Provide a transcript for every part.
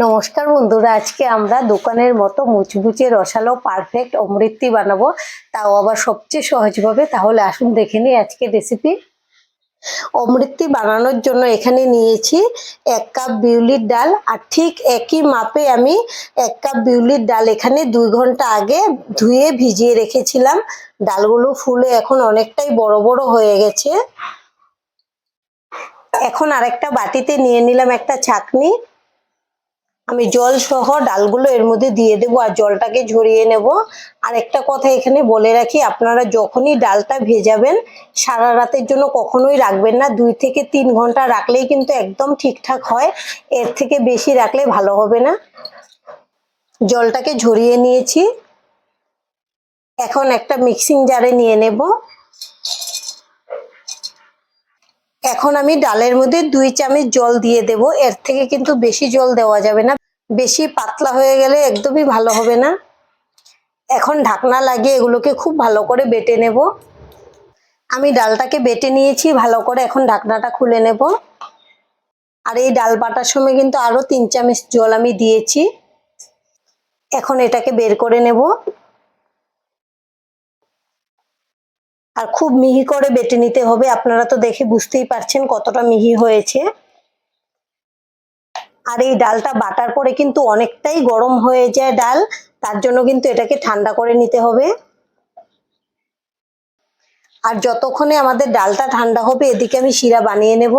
নমস্কার বন্ধুরা, আজকে আমরা দোকানের মতো মুচমুচে রসালো পারফেক্ট অমৃতি বানাবো। তাও আবার সবচেয়ে সহজভাবে, তাহলে আসুন দেখে নিই আজকে রেসিপি অমৃতি বানানোর জন্য এখানে নিয়েছি এক কাপ বিউলির ডাল, আর ঠিক একই মাপে আমি এক কাপ বিউলির ডাল এখানে দুই ঘণ্টা আগে ধুয়ে ভিজিয়ে রেখেছিলাম। ডালগুলো ফুলে এখন অনেকটাই বড় বড় হয়ে গেছে। এখন আরেকটা বাটিতে নিয়ে নিলাম একটা ছাকনি আমি জল সহ ডালগুলো এর মধ্যে দিয়ে দেবো আর জলটাকে ঝরিয়ে নেব। আর একটা কথা এখানে বলে রাখি, আপনারা যখনই ডালটা ভেজাবেন, সারা রাতের জন্য কখনোই রাখবেন না। দুই থেকে তিন ঘণ্টা রাখলেই কিন্তু একদম ঠিকঠাক হয়, এর থেকে বেশি রাখলে ভালো হবে না। জলটাকে ঝরিয়ে নিয়েছি। এখন একটা মিক্সিং জারে নিয়ে নেব। এখন আমি ডালের মধ্যে দুই চামচ জল দিয়ে দেব। এর থেকে কিন্তু বেশি জল দেওয়া যাবে না। বেশি পাতলা হয়ে গেলে একদমই ভালো হবে না। এখন ঢাকনা লাগিয়ে এগুলোকে খুব ভালো করে বেটে নেব। আমি ডালটাকে বেটে নিয়েছি, ভালো করে এখন ঢাকনাটা খুলে নেব। আর এই ডাল বাটার সময় কিন্তু আরও তিন চামচ জল আমি দিয়েছি। এখন এটাকে বের করে নেব। আর খুব মিহি করে বেটে নিতে হবে। আপনারা তো দেখে বুঝতেই পারছেন কতটা মিহি হয়েছে। আর এই ডালটা বাটার পরে কিন্তু অনেকটাই গরম হয়ে যায় ডাল, তার জন্য কিন্তু এটাকে ঠান্ডা করে নিতে হবে। আর যতক্ষণে আমাদের ডালটা ঠান্ডা হবে, এদিকে আমি শিরা বানিয়ে নেব।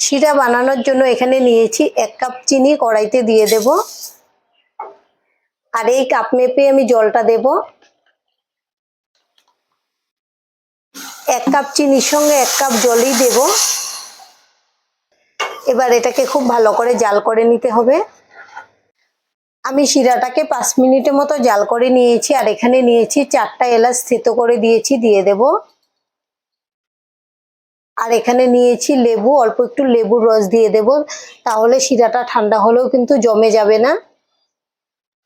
শিরা বানানোর জন্য এখানে নিয়েছি এক কাপ চিনি, কড়াইতে দিয়ে দেব। আর এই কাপ মেপে আমি জলটা দেবো। এক কাপ চিনির সঙ্গে এক কাপ জলই দেব। এবার এটাকে খুব ভালো করে জাল করে নিতে হবে। আমি শিরাটাকে পাঁচ মিনিটের মতো জাল করে নিয়েছি, আর এখানে নিয়েছি চারটা এলাচ থেতো করে দিয়েছি, দিয়ে দেব। আর এখানে নিয়েছি লেবু, অল্প একটু লেবুর রস দিয়ে দেব, তাহলে শিরাটা ঠান্ডা হলেও কিন্তু জমে যাবে না।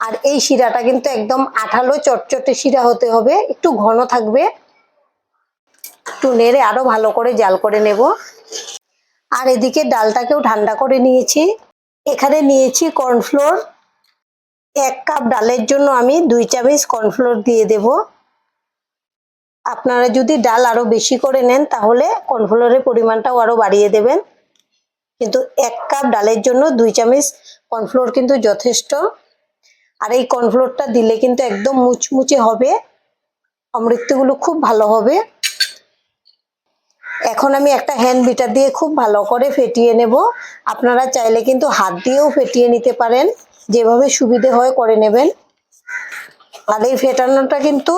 আর এই শিরাটা কিন্তু একদম আঠালো চটচটে শিরা হতে হবে, একটু ঘন থাকবে। একটু নেড়ে আরও ভালো করে জাল করে নেব। আর এদিকে ডালটাকেও ঠান্ডা করে নিয়েছি। এখানে নিয়েছি কর্নফ্লোর। এক কাপ ডালের জন্য আমি দুই চামচ কর্নফ্লোর দিয়ে দেব। আপনারা যদি ডাল আরও বেশি করে নেন, তাহলে কর্নফ্লোরের পরিমাণটাও আরও বাড়িয়ে দেবেন। কিন্তু এক কাপ ডালের জন্য দুই চামচ কর্নফ্লোর কিন্তু যথেষ্ট। আর এই কর্নফ্লোরটা দিলে কিন্তু একদম মুচমুচে হবে। অমৃতগুলো খুব ভালো হবে। এখন আমি একটা হ্যান্ড বিটার দিয়ে খুব ভালো করে ফেটিয়ে নেব। আপনারা চাইলে কিন্তু হাত দিয়েও ফেটিয়ে নিতে পারেন। যেভাবে সুবিধে হয় করে নেবেন। আর এই ফেটানোটা কিন্তু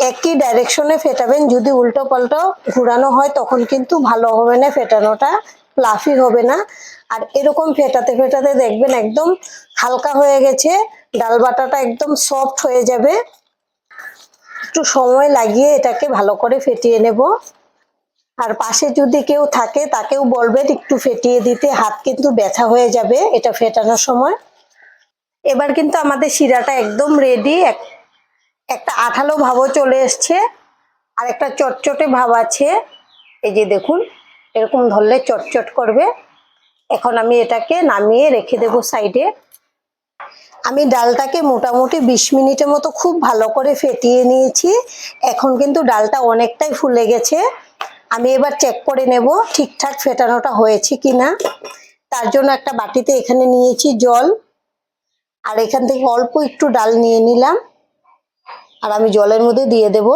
একই ডাইরেকশনে ফেটাবেন। যদি উল্টো পাল্টো ঘুরানো হয়, তখন কিন্তু ভালো হবে না ফেটানোটা। প্লাফি হবে না। আর এরকম ফেটাতে ফেটাতে দেখবেন একদম হালকা হয়ে গেছে। ডাল বাটাটা একদম সফট হয়ে যাবে। একটু সময় লাগিয়ে এটাকে ভালো করে ফেটিয়ে নেব। আর পাশে যদি কেউ থাকে, তাকেও বলবেন, একটু ফেটিয়ে দিতে, হাত কিন্তু ব্যথা হয়ে যাবে এটা ফেটানোর সময়। এবার কিন্তু আমাদের শিরাটা একদম রেডি একটা আঠালো ভাবও চলে এসছে, আর একটা চটচটে ভাব আছে। এই যে দেখুন, এরকম ধরলে চটচট করবে। এখন আমি এটাকে নামিয়ে রেখে দেব সাইডে। আমি ডালটাকে মোটামুটি বিশ মিনিটের মতো খুব ভালো করে ফেটিয়ে নিয়েছি। এখন কিন্তু ডালটা অনেকটাই ফুলে গেছে। আমি এবার চেক করে নেব ঠিকঠাক ফেটানোটা হয়েছে কি না তার জন্য একটা বাটিতে এখানে নিয়েছি জল। আর এখান থেকে অল্প একটু ডাল নিয়ে নিলাম। আর আমি জলের মধ্যে দিয়ে দেব।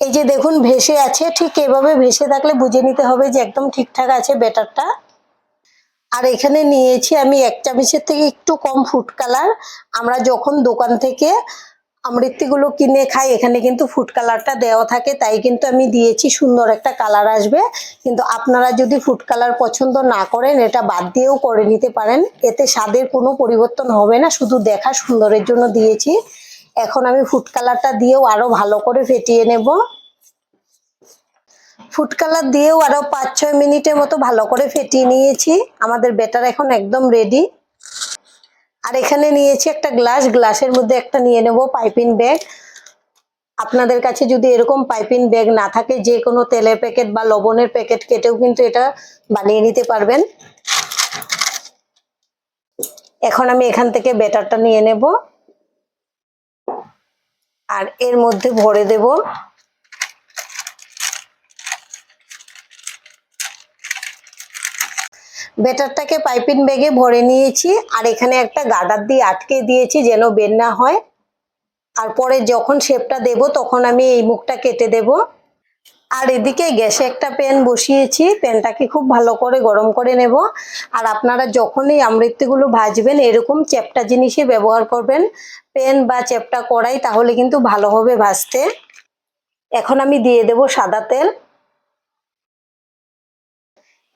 এই যে দেখুন ভেসে আছে, ঠিক এভাবে ভেসে থাকলে বুঝে নিতে হবে যে একদম ঠিকঠাক আছে ব্যাটারটা। আর এখানে নিয়েছি আমি এক চামচের থেকে একটু কম ফুড কালার আমরা যখন দোকান থেকে আমৃত্তিগুলো কিনে খাই, এখানে কিন্তু ফুড কালারটা দেওয়া থাকে, তাই কিন্তু আমি দিয়েছি, সুন্দর একটা কালার আসবে। কিন্তু আপনারা যদি ফুড কালার পছন্দ না করেন, এটা বাদ দিয়েও করে নিতে পারেন। এতে স্বাদের কোনো পরিবর্তন হবে না, শুধু দেখা সুন্দরের জন্য দিয়েছি। এখন আমি ফুড কালারটা দিয়েও আরও ভালো করে ফেটিয়ে নেব। ফুড কালার দিয়েও আরও পাঁচ ছয় মিনিটের মতো ভালো করে ফেটিয়ে নিয়েছি। আমাদের বেটার এখন একদম রেডি আর এখানে নিয়েছি একটা গ্লাস, গ্লাসের মধ্যে একটা নিয়ে নেব পাইপিং ব্যাগ। আপনাদের কাছে যদি এরকম পাইপিং ব্যাগ না থাকে, যে কোনো তেলের প্যাকেট বা লবণের প্যাকেট কেটেও কিন্তু এটা বানিয়ে নিতে পারবেন। এখন আমি এখান থেকে ব্যাটারটা নিয়ে নেব। আর এর মধ্যে ভরে দেব। ব্যাটারটাকে পাইপিং ব্যাগে ভরে নিয়েছি আর এখানে একটা গার্ডার দিয়ে আটকে দিয়েছি যেন বের না হয়। আর পরে যখন শেপটা দেব তখন আমি এই মুখটা কেটে দেব। আর এদিকে গ্যাসে একটা প্যান বসিয়েছি, প্যানটাকে খুব ভালো করে গরম করে নেব। আর আপনারা যখনই আমৃত্যুগুলো ভাজবেন, এরকম চ্যাপটা জিনিসই ব্যবহার করবেন, প্যান বা চ্যাপটা কড়াই, তাহলে কিন্তু ভালো হবে ভাজতে। এখন আমি দিয়ে দেব সাদা তেল।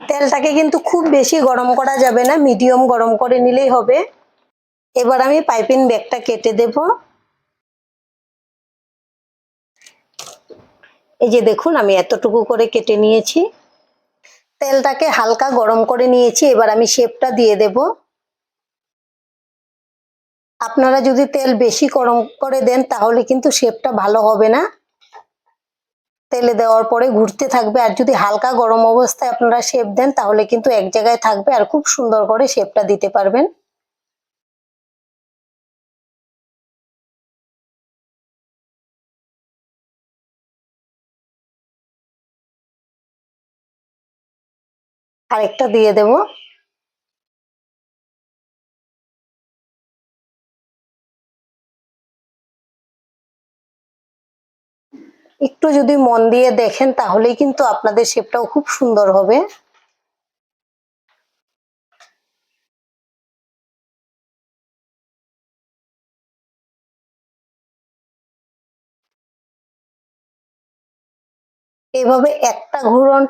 তেলটাকে কিন্তু খুব বেশি গরম করা যাবে না মিডিয়াম গরম করে নিলেই হবে। এবার আমি পাইপিং ব্যাগটা কেটে দেব। এই যে দেখুন, আমি এতটুকু করে কেটে নিয়েছি। তেলটাকে হালকা গরম করে নিয়েছি, এবার আমি শেপটা দিয়ে দেব। আপনারা যদি তেল বেশি গরম করে দেন, তাহলে কিন্তু শেপটা ভালো হবে না। তেলে দেওয়ার পরে ঘুরতে থাকবে। আর যদি হালকা গরম অবস্থায় আপনারা শেপ দেন, তাহলে কিন্তু এক জায়গায় থাকবে আর খুব সুন্দর করে শেপটা দিতে পারবেন। আরেকটা দিয়ে দেব। একটু যদি মন দিয়ে দেখেন, তাহলেই কিন্তু আপনাদের শেপটাও খুব সুন্দর হবে। এভাবে একটা ঘূরণ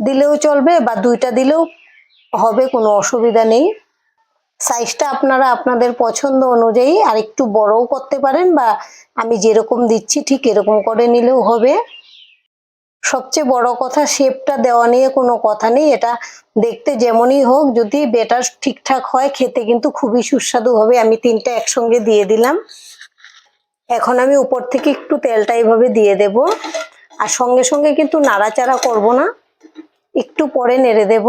দিলেও চলবে বা দুইটা দিলেও হবে, কোনো অসুবিধা নেই। সাইজটা আপনারা আপনাদের পছন্দ অনুযায়ী আর একটু বড়ও করতে পারেন বা আমি যেরকম দিচ্ছি ঠিক এরকম করে নিলেও হবে। সবচেয়ে বড় কথা শেপটা দেওয়া নিয়ে কোনো কথা নেই। এটা দেখতে যেমনই হোক, যদি বেটার ঠিকঠাক হয়, খেতে কিন্তু খুবই সুস্বাদু হবে। আমি তিনটা একসঙ্গে দিয়ে দিলাম। এখন আমি উপর থেকে একটু তেলটা এইভাবে দিয়ে দেব। আর সঙ্গে সঙ্গে কিন্তু নাড়াচাড়া করব না। একটু পরে নেড়ে দেব।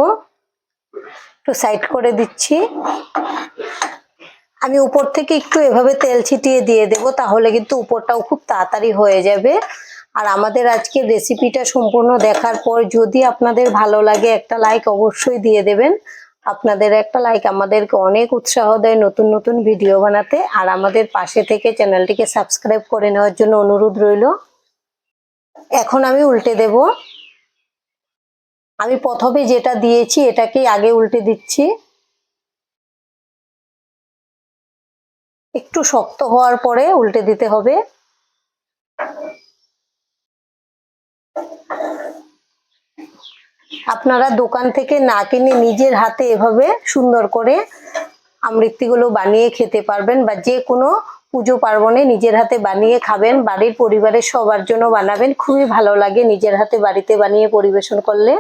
একটু সাইড করে দিচ্ছি। আমি উপর থেকে একটু এভাবে তেল ছিটিয়ে দিয়ে দেব, তাহলে কিন্তু উপরটাও খুব তাড়াতাড়ি হয়ে যাবে। আর আমাদের আজকের রেসিপিটা সম্পূর্ণ দেখার পর যদি আপনাদের ভালো লাগে, একটা লাইক অবশ্যই দিয়ে দেবেন। আপনাদের একটা লাইক আমাদেরকে অনেক উৎসাহ দেয় নতুন নতুন ভিডিও বানাতে। আর আমাদের পাশে থেকে চ্যানেলটিকে সাবস্ক্রাইব করে নেওয়ার জন্য অনুরোধ রইল। এখন আমি উল্টে দেব। আমি প্রথমে যেটা দিয়েছি এটাকে আগে উল্টে দিচ্ছি। একটু শক্ত হওয়ার পরে উল্টে দিতে হবে। আপনারা দোকান থেকে না কিনে নিজের হাতে এভাবে সুন্দর করে আমৃত্তিগুলো বানিয়ে খেতে পারবেন বা যে কোনো পুজো পার্বণে নিজের হাতে বানিয়ে খাবেন, বাড়ির পরিবারের সবার জন্য বানাবেন। খুবই ভালো লাগে নিজের হাতে বাড়িতে বানিয়ে পরিবেশন করলে।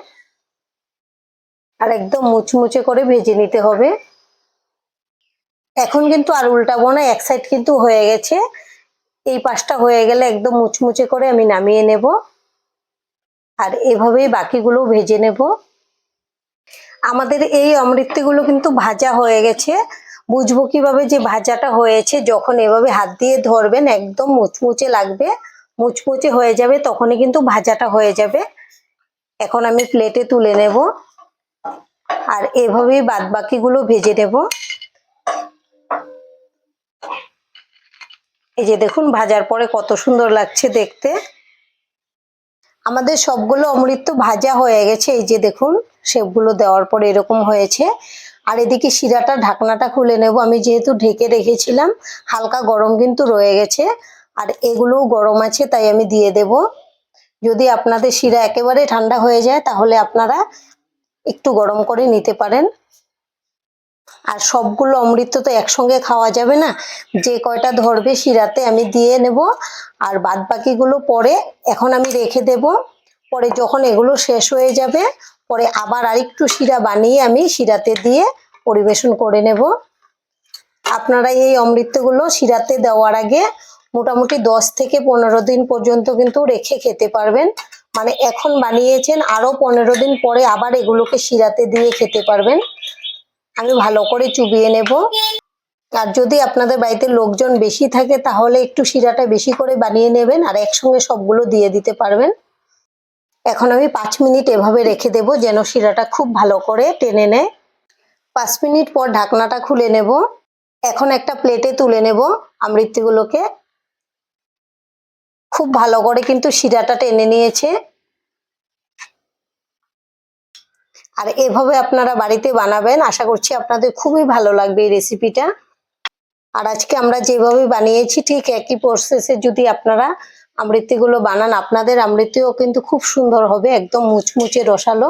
আর একদম মুচমুচে করে ভেজে নিতে হবে। এখন কিন্তু আর উল্টাবো না, এক সাইড কিন্তু হয়ে গেছে। এই পাশটা হয়ে গেলে একদম মুচমুচে করে আমি নামিয়ে নেব। আর এভাবেই বাকিগুলো ভেজে নেব। আমাদের এই অমৃত্যগুলো কিন্তু ভাজা হয়ে গেছে। বুঝব কীভাবে যে ভাজাটা হয়েছে, যখন এভাবে হাত দিয়ে ধরবেন, একদম মুচমুচে লাগবে। মুচমুচে হয়ে যাবে, তখনই কিন্তু ভাজাটা হয়ে যাবে। এখন আমি প্লেটে তুলে নেব। আর এভাবেই বাদ বাকিগুলো ভেজে নেব। এই যে দেখুন, ভাজার পরে কত সুন্দর লাগছে দেখতে। আমাদের সবগুলো অমৃত ভাজা হয়ে গেছে। এই যে দেখুন, সেগুলো দেওয়ার পরে এরকম হয়েছে। আর এদিকে শিরাটা, ঢাকনাটা খুলে নেব। আমি যেহেতু ঢেকে রেখেছিলাম, হালকা গরম কিন্তু রয়ে গেছে। আর এগুলোও গরম আছে, তাই আমি দিয়ে দেব। যদি আপনাদের শিরা একেবারে ঠান্ডা হয়ে যায়, তাহলে আপনারা একটু গরম করে নিতে পারেন। আর সবগুলো অমৃত তো একসঙ্গে খাওয়া যাবে না। যে কয়টা ধরবে শিরাতে আমি দিয়ে নেব। আর বাদ বাকিগুলো পরে এখন আমি রেখে দেব। পরে যখন এগুলো শেষ হয়ে যাবে, পরে আবার আরেকটু শিরা বানিয়ে আমি শিরাতে দিয়ে পরিবেশন করে নেব। আপনারা এই অমৃতগুলো শিরাতে দেওয়ার আগে মোটামুটি দশ থেকে পনেরো দিন পর্যন্ত কিন্তু রেখে খেতে পারবেন। মানে এখন বানিয়েছেন, আরও পনেরো দিন পরে আবার এগুলোকে শিরাতে দিয়ে খেতে পারবেন। আমি ভালো করে চুবিয়ে নেব। আর যদি আপনাদের বাড়িতে লোকজন বেশি থাকে, তাহলে একটু শিরাটা বেশি করে বানিয়ে নেবেন আর একসঙ্গে সবগুলো দিয়ে দিতে পারবেন। এখন আমি পাঁচ মিনিট এভাবে রেখে দেব যেন শিরাটা খুব ভালো করে টেনে নেয়। পাঁচ মিনিট পর ঢাকনাটা খুলে নেব। এখন একটা প্লেটে তুলে নেব আমৃত্যিগুলোকে খুব ভালো করে কিন্তু শিরাটা টেনে নিয়েছে। আর এভাবে আপনারা বাড়িতে বানাবেন, আশা করছি আপনাদের খুবই ভালো লাগবে এই রেসিপিটা আর আজকে আমরা যেভাবে বানিয়েছি, ঠিক একই প্রসেসে যদি আপনারা আমৃত্তিগুলো বানান, আপনাদের আমৃত্তিও কিন্তু খুব সুন্দর হবে, একদম মুচমুচে রসালো।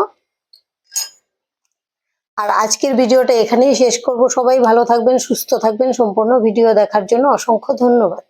আর আজকের ভিডিওটা এখানেই শেষ করব। সবাই ভালো থাকবেন, সুস্থ থাকবেন। সম্পূর্ণ ভিডিও দেখার জন্য অসংখ্য ধন্যবাদ।